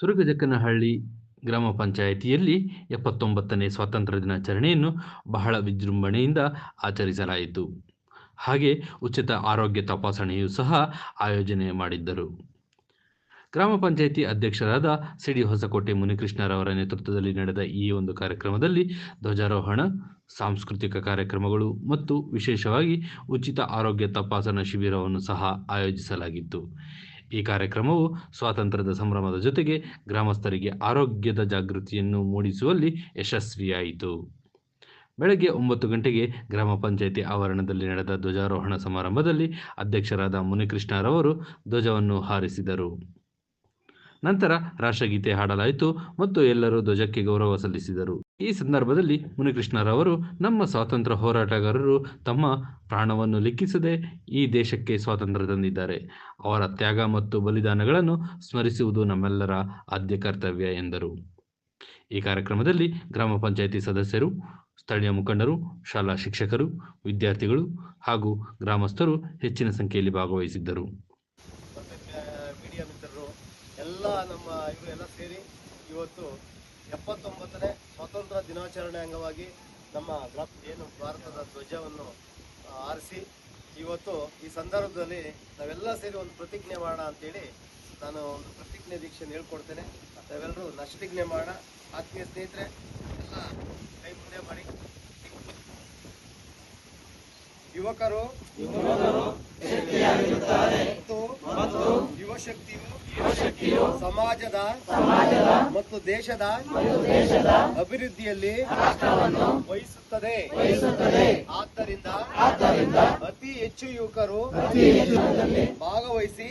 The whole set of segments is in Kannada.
ಸುರಗಜಕ್ಕನಹಳ್ಳಿ ಗ್ರಾಮ ಪಂಚಾಯಿತಿಯಲ್ಲಿ ಎಪ್ಪತ್ತೊಂಬತ್ತನೇ ಸ್ವಾತಂತ್ರ್ಯ ದಿನಾಚರಣೆಯನ್ನು ಬಹಳ ವಿಜೃಂಭಣೆಯಿಂದ ಆಚರಿಸಲಾಯಿತು. ಹಾಗೆ ಉಚಿತ ಆರೋಗ್ಯ ತಪಾಸಣೆಯೂ ಸಹ ಆಯೋಜನೆ ಮಾಡಿದ್ದರು. ಗ್ರಾಮ ಪಂಚಾಯಿತಿ ಅಧ್ಯಕ್ಷರಾದ ಸಿಡಿ ಹೊಸಕೋಟೆ ಮುನಿಕೃಷ್ಣರವರ ನೇತೃತ್ವದಲ್ಲಿ ನಡೆದ ಈ ಒಂದು ಕಾರ್ಯಕ್ರಮದಲ್ಲಿ ಧ್ವಜಾರೋಹಣ, ಸಾಂಸ್ಕೃತಿಕ ಕಾರ್ಯಕ್ರಮಗಳು ಮತ್ತು ವಿಶೇಷವಾಗಿ ಉಚಿತ ಆರೋಗ್ಯ ತಪಾಸಣಾ ಶಿಬಿರವನ್ನು ಸಹ ಆಯೋಜಿಸಲಾಗಿತ್ತು. ಈ ಕಾರ್ಯಕ್ರಮವು ಸ್ವಾತಂತ್ರ್ಯದ ಸಂಭ್ರಮದ ಜೊತೆಗೆ ಗ್ರಾಮಸ್ಥರಿಗೆ ಆರೋಗ್ಯದ ಜಾಗೃತಿಯನ್ನು ಮೂಡಿಸುವಲ್ಲಿ ಯಶಸ್ವಿಯಾಯಿತು. ಬೆಳಗ್ಗೆ ಒಂಬತ್ತು ಗಂಟೆಗೆ ಗ್ರಾಮ ಪಂಚಾಯಿತಿ ಆವರಣದಲ್ಲಿ ನಡೆದ ಧ್ವಜಾರೋಹಣ ಸಮಾರಂಭದಲ್ಲಿ ಅಧ್ಯಕ್ಷರಾದ ಮುನಿಕೃಷ್ಣರವರು ಧ್ವಜವನ್ನು ಹಾರಿಸಿದರು. ನಂತರ ರಾಷ್ಟ್ರಗೀತೆ ಹಾಡಲಾಯಿತು ಮತ್ತು ಎಲ್ಲರೂ ಧ್ವಜಕ್ಕೆ ಗೌರವ ಸಲ್ಲಿಸಿದರು. ಈ ಸಂದರ್ಭದಲ್ಲಿ ಮುನಿಕೃಷ್ಣರವರು ನಮ್ಮ ಸ್ವಾತಂತ್ರ್ಯ ಹೋರಾಟಗಾರರು ತಮ್ಮ ಪ್ರಾಣವನ್ನು ಲೆಕ್ಕಿಸದೆ ಈ ದೇಶಕ್ಕೆ ಸ್ವಾತಂತ್ರ್ಯ ತಂದಿದ್ದಾರೆ. ಅವರ ತ್ಯಾಗ ಮತ್ತು ಬಲಿದಾನಗಳನ್ನು ಸ್ಮರಿಸುವುದು ನಮ್ಮೆಲ್ಲರ ಆದ್ಯ ಕರ್ತವ್ಯ ಎಂದರು. ಈ ಕಾರ್ಯಕ್ರಮದಲ್ಲಿ ಗ್ರಾಮ ಪಂಚಾಯಿತಿ ಸದಸ್ಯರು, ಸ್ಥಳೀಯ ಮುಖಂಡರು, ಶಾಲಾ ಶಿಕ್ಷಕರು, ವಿದ್ಯಾರ್ಥಿಗಳು ಹಾಗೂ ಗ್ರಾಮಸ್ಥರು ಹೆಚ್ಚಿನ ಸಂಖ್ಯೆಯಲ್ಲಿ ಭಾಗವಹಿಸಿದ್ದರು. ಎಲ್ಲ ನಮ್ಮ ಇವರೆಲ್ಲ ಸೇರಿ ಇವತ್ತು ಎಪ್ಪತ್ತೊಂಬತ್ತನೇ ಸ್ವಾತಂತ್ರ್ಯ ದಿನಾಚರಣೆ ಅಂಗವಾಗಿ ನಮ್ಮ ಏನು ಭಾರತದ ಧ್ವಜವನ್ನು ಆರಿಸಿ, ಇವತ್ತು ಈ ಸಂದರ್ಭದಲ್ಲಿ ನಾವೆಲ್ಲ ಸೇರಿ ಒಂದು ಪ್ರತಿಜ್ಞೆ ಮಾಡೋಣ ಅಂತೇಳಿ ನಾನು ಒಂದು ಪ್ರತಿಜ್ಞೆ ದೀಕ್ಷೆ ಹೇಳ್ಕೊಡ್ತೇನೆ. ನಾವೆಲ್ಲರೂ ನಷ್ಟಿಜ್ಞೆ ಮಾಡೋಣ. ಆತ್ಮೀಯ ಸ್ನೇಹಿತರೆ, ಎಲ್ಲ ಕೈ ಮುಂದೆ ಮಾಡಿ. ಯುವಕರು ಮತ್ತು ಯುವಶಕ್ತಿಯು ಸಮಾಜದ ಸಮಾಜದ ಮತ್ತು ದೇಶದ ಅಭಿವೃದ್ಧಿಯಲ್ಲಿ ವಹಿಸುತ್ತದೆ. ಆದ್ದರಿಂದ ಅತಿ ಹೆಚ್ಚು ಯುವಕರು ಭಾಗವಹಿಸಿ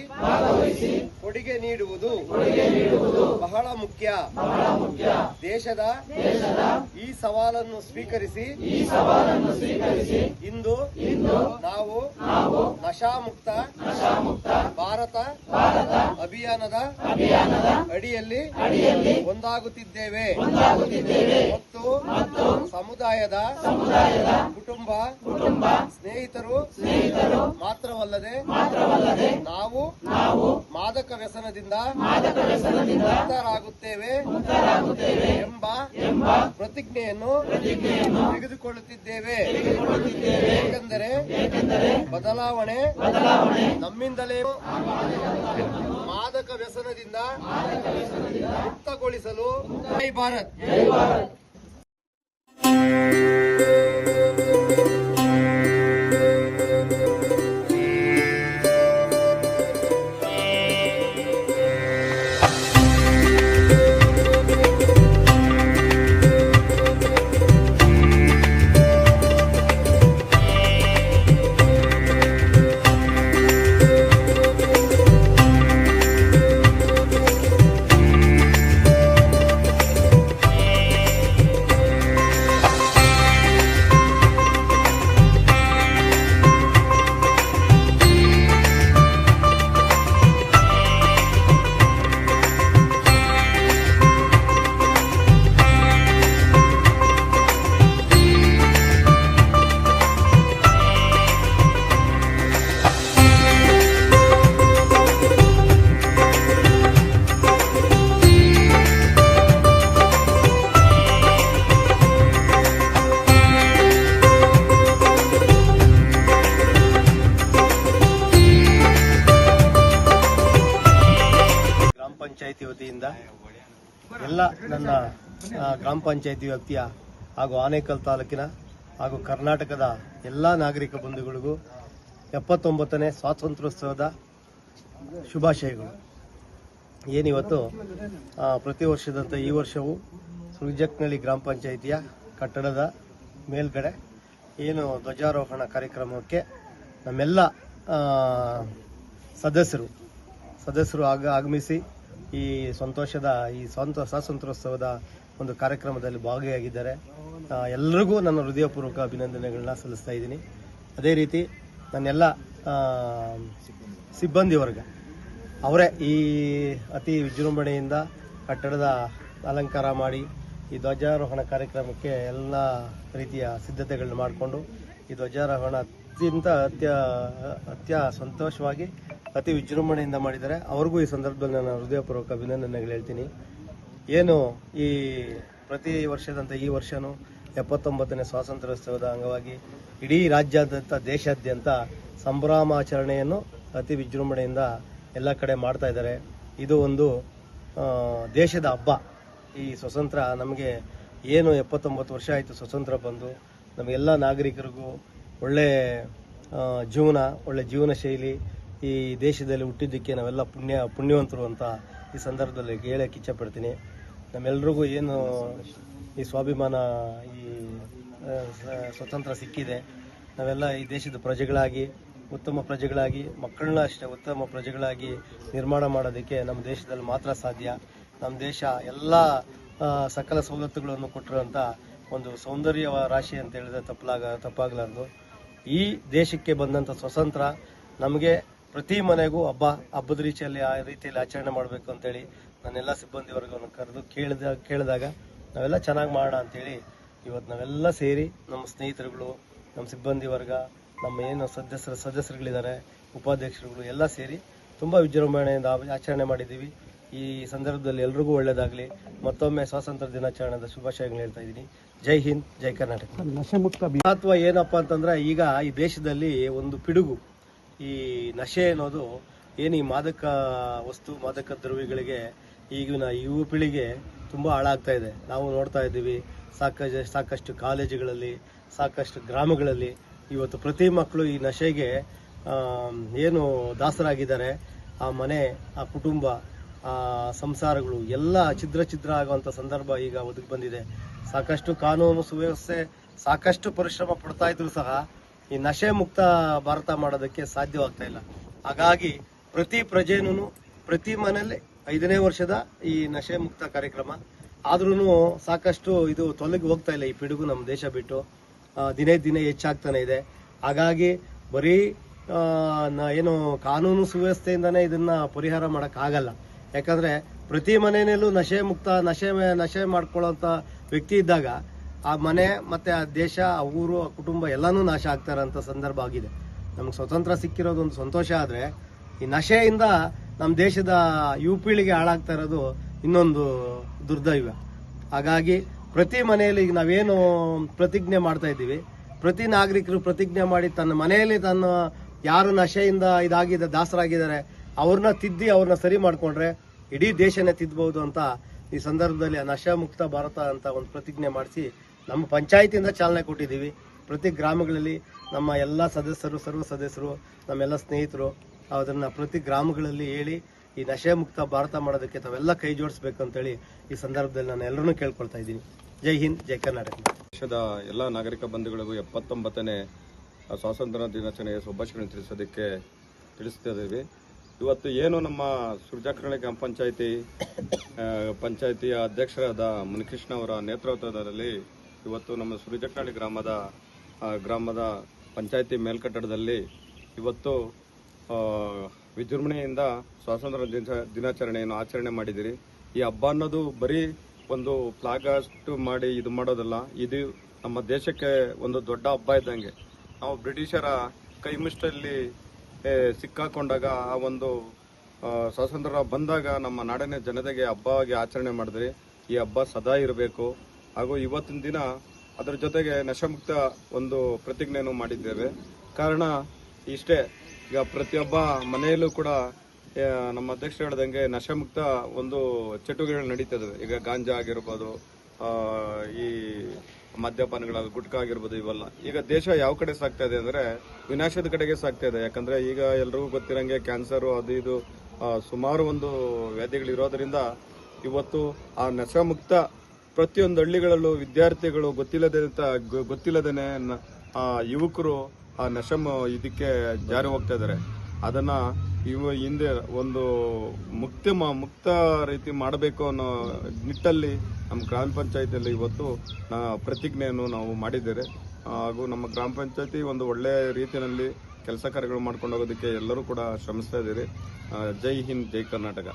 ಕೊಡುಗೆ ನೀಡುವುದು ಬಹಳ ಮುಖ್ಯ. ದೇಶದ ಈ ಸವಾಲನ್ನು ಸ್ವೀಕರಿಸಿ ಸ್ವೀಕರಿಸಿ ಇಂದು ನಶಾಮುಕ್ತ ಭಾರತ ಅಭಿಯಾನದ ಅಡಿಯಲ್ಲಿ ಒಂದಾಗುತ್ತಿದ್ದೇವೆ. ಮತ್ತು ಸಮುದಾಯದ ಕುಟುಂಬ ಸ್ನೇಹಿತರು ಮಾತ್ರವಲ್ಲದೆ ನಾವು ಮಾದಕ ವ್ಯಸನದಿಂದ ಮುಕ್ತರಾಗುತ್ತೇವೆ ಎಂಬ ಪ್ರತಿಜ್ಞೆಯನ್ನು ತೆಗೆದುಕೊಳ್ಳುತ್ತಿದ್ದೇವೆ. ಏಕೆಂದರೆ ಬದಲಾವಣೆ ನಮ್ಮಿಂದಲೇ ಮಾದಕ ವ್ಯಸನದಿಂದ ಮುಕ್ತಗೊಳಿಸಲು ಜೈ ಭಾರತ್. ಪಂಚಾಯತಿ ವತಿಯಿಂದ ಎಲ್ಲ ನನ್ನ ಗ್ರಾಮ ಪಂಚಾಯಿತಿ ವ್ಯಾಪ್ತಿಯ ಹಾಗೂ ಆನೇಕಲ್ ತಾಲೂಕಿನ ಹಾಗೂ ಕರ್ನಾಟಕದ ಎಲ್ಲ ನಾಗರಿಕ ಬಂಧುಗಳಿಗೂ ಎಪ್ಪತ್ತೊಂಬತ್ತನೇ ಸ್ವಾತಂತ್ರ್ಯೋತ್ಸವದ ಶುಭಾಶಯಗಳು. ಏನಿವತ್ತು ಪ್ರತಿ ವರ್ಷದಂತೆ ಈ ವರ್ಷವೂ ಸುಜಕ್ನಳ್ಳಿ ಗ್ರಾಮ ಪಂಚಾಯಿತಿಯ ಕಟ್ಟಡದ ಮೇಲ್ಗಡೆ ಏನು ಧ್ವಜಾರೋಹಣ ಕಾರ್ಯಕ್ರಮಕ್ಕೆ ನಮ್ಮೆಲ್ಲ ಸದಸ್ಯರು ಸದಸ್ಯರು ಆಗ ಆಗಮಿಸಿ ಈ ಸಂತೋಷದ, ಈ ಸ್ವಂತ ಸ್ವಾತಂತ್ರ್ಯೋತ್ಸವದ ಒಂದು ಕಾರ್ಯಕ್ರಮದಲ್ಲಿ ಭಾಗಿಯಾಗಿದ್ದಾರೆ. ಎಲ್ಲರಿಗೂ ನನ್ನ ಹೃದಯಪೂರ್ವಕ ಅಭಿನಂದನೆಗಳನ್ನ ಸಲ್ಲಿಸ್ತಾ ಇದ್ದೀನಿ. ಅದೇ ರೀತಿ ನನ್ನೆಲ್ಲ ಸಿಬ್ಬಂದಿ ವರ್ಗ ಅವರೇ ಈ ಅತಿ ವಿಜೃಂಭಣೆಯಿಂದ ಕಟ್ಟಡದ ಅಲಂಕಾರ ಮಾಡಿ, ಈ ಧ್ವಜಾರೋಹಣ ಕಾರ್ಯಕ್ರಮಕ್ಕೆ ಎಲ್ಲ ರೀತಿಯ ಸಿದ್ಧತೆಗಳನ್ನ ಮಾಡಿಕೊಂಡು, ಈ ಧ್ವಜಾರೋಹಣ ಅತ್ಯಂತ ಅತ್ಯ ಅತ್ಯ ಸಂತೋಷವಾಗಿ ಅತಿ ವಿಜೃಂಭಣೆಯಿಂದ ಮಾಡಿದ್ದಾರೆ. ಅವ್ರಿಗೂ ಈ ಸಂದರ್ಭದಲ್ಲಿ ನಾನು ಹೃದಯಪೂರ್ವಕ ಅಭಿನಂದನೆಗಳು ಹೇಳ್ತೀನಿ. ಏನು ಈ ಪ್ರತಿ ವರ್ಷದಂತೆ ಈ ವರ್ಷನೂ ಎಪ್ಪತ್ತೊಂಬತ್ತನೇ ಸ್ವಾತಂತ್ರ್ಯೋತ್ಸವದ ಅಂಗವಾಗಿ ಇಡೀ ರಾಜ್ಯಾದ್ಯಂತ, ದೇಶಾದ್ಯಂತ ಸಂಭ್ರಮಾಚರಣೆಯನ್ನು ಅತಿ ವಿಜೃಂಭಣೆಯಿಂದ ಎಲ್ಲ ಕಡೆ ಮಾಡ್ತಾ ಇದ್ದಾರೆ. ಇದು ಒಂದು ದೇಶದ ಹಬ್ಬ. ಈ ಸ್ವತಂತ್ರ ನಮಗೆ ಏನು ಎಪ್ಪತ್ತೊಂಬತ್ತು ವರ್ಷ ಆಯಿತು ಸ್ವತಂತ್ರ ಬಂದು, ನಮಗೆಲ್ಲ ನಾಗರಿಕರಿಗೂ ಒಳ್ಳೆ ಜೀವನ ಒಳ್ಳೆ ಜೀವನ ಶೈಲಿ ಈ ದೇಶದಲ್ಲಿ ಹುಟ್ಟಿದ್ದಕ್ಕೆ ನಾವೆಲ್ಲ ಪುಣ್ಯ, ಪುಣ್ಯವಂತರು ಅಂತ ಈ ಸಂದರ್ಭದಲ್ಲಿ ಹೇಳಕ್ಕೆ ಇಚ್ಛಪಡ್ತೀನಿ. ನಮ್ಮೆಲ್ರಿಗೂ ಏನು ಈ ಸ್ವಾಭಿಮಾನ, ಈ ಸ್ವತಂತ್ರ ಸಿಕ್ಕಿದೆ. ನಾವೆಲ್ಲ ಈ ದೇಶದ ಪ್ರಜೆಗಳಾಗಿ, ಉತ್ತಮ ಪ್ರಜೆಗಳಾಗಿ, ಮಕ್ಕಳನ್ನ ಅಷ್ಟೇ ಉತ್ತಮ ಪ್ರಜೆಗಳಾಗಿ ನಿರ್ಮಾಣ ಮಾಡೋದಕ್ಕೆ ನಮ್ಮ ದೇಶದಲ್ಲಿ ಮಾತ್ರ ಸಾಧ್ಯ. ನಮ್ಮ ದೇಶ ಎಲ್ಲ ಸಕಲ ಸವಲತ್ತುಗಳನ್ನು ಕೊಟ್ಟಿರುವಂಥ ಒಂದು ಸೌಂದರ್ಯ ರಾಶಿ ಅಂತ ಹೇಳಿದ್ರೆ ತಪ್ಪಲಾಗ ತಪ್ಪಾಗಲಾರ್ದು. ಈ ದೇಶಕ್ಕೆ ಬಂದಂಥ ಸ್ವತಂತ್ರ ನಮಗೆ ಪ್ರತಿ ಮನೆಗೂ ಹಬ್ಬ ಹಬ್ಬದ ರೀತಿಯಲ್ಲಿ ಆ ರೀತಿಯಲ್ಲಿ ಆಚರಣೆ ಮಾಡಬೇಕು ಅಂತೇಳಿ ನನ್ನೆಲ್ಲ ಸಿಬ್ಬಂದಿ ವರ್ಗವನ್ನು ಕರೆದು ಕೇಳಿದ ಕೇಳಿದಾಗ ನಾವೆಲ್ಲ ಚೆನ್ನಾಗಿ ಮಾಡೋಣ ಅಂತೇಳಿ ಇವತ್ತು ನಾವೆಲ್ಲ ಸೇರಿ ನಮ್ಮ ಸ್ನೇಹಿತರುಗಳು ನಮ್ಮ ಸಿಬ್ಬಂದಿ ವರ್ಗ ನಮ್ಮ ಏನು ಸದಸ್ಯರ ಸದಸ್ಯರುಗಳಿದ್ದಾರೆ ಉಪಾಧ್ಯಕ್ಷರುಗಳು ಎಲ್ಲ ಸೇರಿ ತುಂಬ ವಿಜೃಂಭಣೆಯಿಂದ ಆಚರಣೆ ಮಾಡಿದ್ದೀವಿ. ಈ ಸಂದರ್ಭದಲ್ಲಿ ಎಲ್ರಿಗೂ ಒಳ್ಳೆಯದಾಗಲಿ ಮತ್ತೊಮ್ಮೆ ಸ್ವಾತಂತ್ರ್ಯ ದಿನಾಚರಣೆದ ಶುಭಾಶಯಗಳು ಹೇಳ್ತಾ ಇದ್ದೀನಿ. ಜೈ ಹಿಂದ್ ಜೈ ಕರ್ನಾಟಕ. ಮಹತ್ವ ಏನಪ್ಪ ಅಂತಂದ್ರೆ ಈಗ ಈ ದೇಶದಲ್ಲಿ ಒಂದು ಪಿಡುಗು. ಈ ನಶೆ ಅನ್ನೋದು ಏನು ಈ ಮಾದಕ ವಸ್ತು, ಮಾದಕ ದ್ರವ್ಯಗಳಿಗೆ ಈಗಿನ ಯುವ ಪೀಳಿಗೆ ತುಂಬ ಹಾಳಾಗ್ತಾ ಇದೆ. ನಾವು ನೋಡ್ತಾ ಇದ್ದೀವಿ ಸಾಕಷ್ಟು ಸಾಕಷ್ಟು ಕಾಲೇಜುಗಳಲ್ಲಿ, ಸಾಕಷ್ಟು ಗ್ರಾಮಗಳಲ್ಲಿ ಇವತ್ತು ಪ್ರತಿ ಮಕ್ಕಳು ಈ ನಶೆಗೆ ಏನು ದಾಸರಾಗಿದ್ದಾರೆ. ಆ ಮನೆ, ಆ ಕುಟುಂಬ, ಆ ಸಂಸಾರಗಳು ಎಲ್ಲ ಛಿದ್ರ ಛಿದ್ರ ಆಗುವಂಥ ಸಂದರ್ಭ ಈಗ ಒದಗಿ ಬಂದಿದೆ. ಸಾಕಷ್ಟು ಕಾನೂನು ಸುವ್ಯವಸ್ಥೆ, ಸಾಕಷ್ಟು ಪರಿಶ್ರಮ ಪಡ್ತಾ ಇದ್ರು ಸಹ ಈ ನಶೆ ಮುಕ್ತ ಭಾರತ ಮಾಡೋದಕ್ಕೆ ಸಾಧ್ಯವಾಗ್ತಾ ಇಲ್ಲ. ಹಾಗಾಗಿ ಪ್ರತಿ ಪ್ರಜೆನೂ ಪ್ರತಿ ಮನೆಯಲ್ಲಿ ಐದನೇ ವರ್ಷದ ಈ ನಶೆ ಮುಕ್ತ ಕಾರ್ಯಕ್ರಮ. ಆದ್ರೂ ಸಾಕಷ್ಟು ಇದು ತೊಲಗಿ ಹೋಗ್ತಾ ಇಲ್ಲ ಈ ಪಿಡುಗು ನಮ್ಮ ದೇಶ ಬಿಟ್ಟು. ದಿನೇ ದಿನೇ ಹೆಚ್ಚಾಗ್ತಾನೆ ಇದೆ. ಹಾಗಾಗಿ ಬರೀ ಏನು ಕಾನೂನು ಸುವ್ಯವಸ್ಥೆಯಿಂದನೇ ಇದನ್ನ ಪರಿಹಾರ ಮಾಡೋಕ್ಕಾಗಲ್ಲ. ಯಾಕಂದ್ರೆ ಪ್ರತಿ ಮನೆಯಲ್ಲೂ ನಶೆ ಮುಕ್ತ, ನಶೆ ನಶೆ ಮಾಡ್ಕೊಳ್ಳೋಂತ ವ್ಯಕ್ತಿ ಇದ್ದಾಗ ಆ ಮನೆ ಮತ್ತೆ ಆ ದೇಶ, ಆ ಊರು, ಆ ಕುಟುಂಬ ಎಲ್ಲಾನು ನಾಶ ಆಗ್ತಾ ಇರೋಂಥ ಸಂದರ್ಭ ಆಗಿದೆ. ನಮ್ಗೆ ಸ್ವತಂತ್ರ ಸಿಕ್ಕಿರೋದು ಒಂದು ಸಂತೋಷ ಆದ್ರೆ, ಈ ನಶೆಯಿಂದ ನಮ್ಮ ದೇಶದ ಯು ಪೀಳಿಗೆ ಹಾಳಾಗ್ತಾ ಇರೋದು ಇನ್ನೊಂದು ದುರ್ದೈವ. ಹಾಗಾಗಿ ಪ್ರತಿ ಮನೆಯಲ್ಲಿ ಈಗ ನಾವೇನು ಪ್ರತಿಜ್ಞೆ ಮಾಡ್ತಾ ಇದ್ದೀವಿ. ಪ್ರತಿ ನಾಗರಿಕರು ಪ್ರತಿಜ್ಞೆ ಮಾಡಿ ತನ್ನ ಮನೆಯಲ್ಲಿ ತನ್ನ ಯಾರು ನಶೆಯಿಂದ ಇದಾಗಿದೆ, ದಾಸರಾಗಿದ್ದಾರೆ, ಅವ್ರನ್ನ ತಿದ್ದಿ ಅವ್ರನ್ನ ಸರಿ ಮಾಡಿಕೊಂಡ್ರೆ ಇಡೀ ದೇಶನೇ ತಿದ್ದಬಹುದು ಅಂತ ಈ ಸಂದರ್ಭದಲ್ಲಿ ನಶಾ ಮುಕ್ತ ಭಾರತ ಅಂತ ಒಂದು ಪ್ರತಿಜ್ಞೆ ಮಾಡಿಸಿ ನಮ್ಮ ಪಂಚಾಯತಿಯಿಂದ ಚಾಲನೆ ಕೊಟ್ಟಿದ್ದೀವಿ. ಪ್ರತಿ ಗ್ರಾಮಗಳಲ್ಲಿ ನಮ್ಮ ಎಲ್ಲ ಸದಸ್ಯರು, ಸರ್ವ ಸದಸ್ಯರು, ನಮ್ಮೆಲ್ಲ ಸ್ನೇಹಿತರು ಅದನ್ನು ಪ್ರತಿ ಗ್ರಾಮಗಳಲ್ಲಿ ಹೇಳಿ ಈ ನಶೆ ಮುಕ್ತ ಭಾರತ ಮಾಡೋದಕ್ಕೆ ತಾವೆಲ್ಲ ಕೈ ಜೋಡಿಸ್ಬೇಕು ಅಂತೇಳಿ ಈ ಸಂದರ್ಭದಲ್ಲಿ ನಾನು ಎಲ್ಲರನ್ನೂ ಕೇಳ್ಕೊಳ್ತಾ ಇದ್ದೀನಿ. ಜೈ ಹಿಂದ್, ಜೈ ಕರ್ನಾಟಕ. ದೇಶದ ಎಲ್ಲ ನಾಗರಿಕ ಬಂಧುಗಳಿಗೂ ಎಪ್ಪತ್ತೊಂಬತ್ತನೇ ಸ್ವಾತಂತ್ರ್ಯ ದಿನಾಚರಣೆಯ ಶುಭಾಶಯಗಳನ್ನು ತಿಳಿಸೋದಕ್ಕೆ ತಿಳಿಸ್ತಾ ಇದ್ದೀವಿ ಇವತ್ತು ಏನು ನಮ್ಮ ಸುರ್ಜಾಕರಣೆ ಗ್ರಾಮ ಪಂಚಾಯಿತಿ ಪಂಚಾಯಿತಿಯ ಅಧ್ಯಕ್ಷರಾದ ಮುನಿಕೃಷ್ಣ ಅವರ ನೇತೃತ್ವದಲ್ಲಿ ಇವತ್ತು ನಮ್ಮ ಸುರಜಕರಳ್ಳಿ ಗ್ರಾಮದ ಗ್ರಾಮದ ಪಂಚಾಯಿತಿ ಮೇಲ್ಕಟ್ಟಡದಲ್ಲಿ ಇವತ್ತು ವಿಜೃಂಭಣೆಯಿಂದ ಸ್ವಾತಂತ್ರ್ಯ ದಿನ ದಿನಾಚರಣೆಯನ್ನು ಆಚರಣೆ ಮಾಡಿದಿರಿ ಈ ಹಬ್ಬ ಅನ್ನೋದು ಬರೀ ಒಂದು ಫ್ಲಾಗ್ ಅಷ್ಟು ಮಾಡಿ ಇದು ಮಾಡೋದಲ್ಲ ಇದು ನಮ್ಮ ದೇಶಕ್ಕೆ ಒಂದು ದೊಡ್ಡ ಹಬ್ಬ ಇದ್ದಂಗೆ. ನಾವು ಬ್ರಿಟಿಷರ ಕೈ ಮುಷ್ಟಲ್ಲಿ ಏ, ಸಿಕ್ಕಾಕೊಂಡಾಗ ಆ ಒಂದು ಸ್ವಾತಂತ್ರ್ಯ ಬಂದಾಗ ನಮ್ಮ ನಾಡಿನ ಜನತೆಗೆ ಹಬ್ಬವಾಗಿ ಆಚರಣೆ ಮಾಡಿದ್ರಿ. ಈ ಹಬ್ಬ ಸದಾ ಇರಬೇಕು. ಹಾಗೂ ಇವತ್ತಿನ ದಿನ ಅದರ ಜೊತೆಗೆ ನಶಮುಕ್ತ ಒಂದು ಪ್ರತಿಜ್ಞೆಯನ್ನು ಮಾಡಿದ್ದೇವೆ. ಕಾರಣ ಇಷ್ಟೇ, ಈಗ ಪ್ರತಿಯೊಬ್ಬ ಮನೆಯಲ್ಲೂ ಕೂಡ ನಮ್ಮ ಅಧ್ಯಕ್ಷರು ಹೇಳ್ದಂಗೆ ನಶಮುಕ್ತ ಒಂದು ಚಟುವಟಿಕೆಗಳು ನಡೀತದೆ. ಈಗ ಗಾಂಜಾ ಆಗಿರ್ಬೋದು ಈ ಮದ್ಯಪಾನಗಳ ಗುಟ್ಕ ಆಗಿರ್ಬೋದು, ಇವೆಲ್ಲ. ಈಗ ದೇಶ ಯಾವ ಕಡೆ ಸಾಗ್ತಾ ಇದೆ ಅಂದ್ರೆ ವಿನಾಶದ ಕಡೆಗೆ ಸಾಗ್ತಾ ಇದೆ. ಯಾಕಂದ್ರೆ ಈಗ ಎಲ್ರಿಗೂ ಗೊತ್ತಿರಂಗೆ ಕ್ಯಾನ್ಸರ್ ಅದು ಇದು ಸುಮಾರು ಒಂದು ವ್ಯಾಧಿಗಳಿರೋದ್ರಿಂದ ಇವತ್ತು ಆ ನಶಮುಕ್ತ ಪ್ರತಿಯೊಂದು ಹಳ್ಳಿಗಳಲ್ಲೂ ವಿದ್ಯಾರ್ಥಿಗಳು ಗೊತ್ತಿಲ್ಲದೆ ಗೊತ್ತಿಲ್ಲದೇನೆ ಆ ಯುವಕರು ಆ ನಶಮ ಇದಕ್ಕೆ ಜಾರಿ ಹೋಗ್ತಾ ಇದ್ದಾರೆ. ಅದನ್ನ ಇವ ಹಿಂದೆ ಒಂದು ಮುಕ್ತ ಮುಕ್ತ ರೀತಿ ಮಾಡಬೇಕು ಅನ್ನೋ ನಿಟ್ಟಲ್ಲಿ ನಮ್ಮ ಗ್ರಾಮ ಪಂಚಾಯತಿಯಲ್ಲಿ ಇವತ್ತು ಪ್ರತಿಜ್ಞೆಯನ್ನು ನಾವು ಮಾಡಿದ್ದೇವೆ. ಹಾಗೂ ನಮ್ಮ ಗ್ರಾಮ ಪಂಚಾಯತಿ ಒಂದು ಒಳ್ಳೆಯ ರೀತಿಯಲ್ಲಿ ಕೆಲಸ ಕಾರ್ಯಗಳು ಮಾಡ್ಕೊಂಡು ಹೋಗೋದಕ್ಕೆ ಎಲ್ಲರೂ ಕೂಡ ಶ್ರಮಿಸ್ತಾ ಇದ್ದೀರಿ. ಜೈ ಹಿಂದ್, ಜೈ ಕರ್ನಾಟಕ.